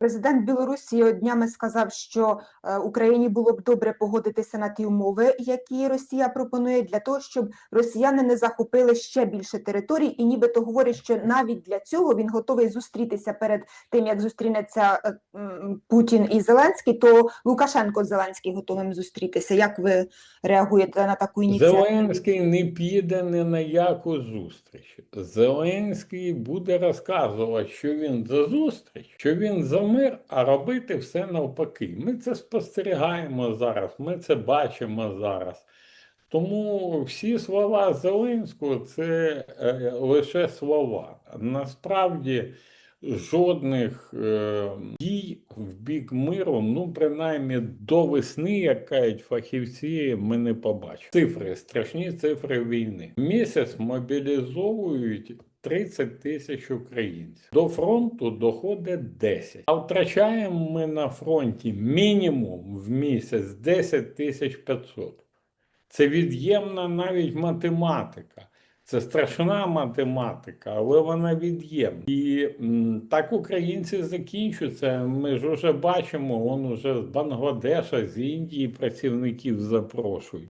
Президент Білорусі днями сказав, що е, Україні було б добре погодитися на ті умови, які Росія пропонує, для того, щоб росіяни не захопили ще більше територій, і нібито говорить, що навіть для цього він готовий зустрітися перед тим, як зустрінеться е, Путін і Зеленський, то Лукашенко Зеленський готовим зустрітися. Як ви реагуєте на таку ініціативу? Зеленський не піде ні на яку зустріч. Зеленський буде розказувати, що він за зустріч, що він за мир, а робити все навпаки. Ми це спостерігаємо зараз, ми це бачимо зараз. Тому всі слова Зеленського це е, лише слова. Насправді жодних е, дій в бік миру, ну принаймні до весни, як кажуть фахівці, ми не побачимо. Цифри, страшні цифри війни. Місяць мобілізовують 30 тисяч українців. До фронту доходить 10. А втрачаємо ми на фронті мінімум в місяць 10 тисяч 500. Це від'ємна навіть математика. Це страшна математика, але вона від'ємна. І м, так українці закінчуються. Ми ж вже бачимо, он уже з Бангладеша, з Індії працівників запрошують.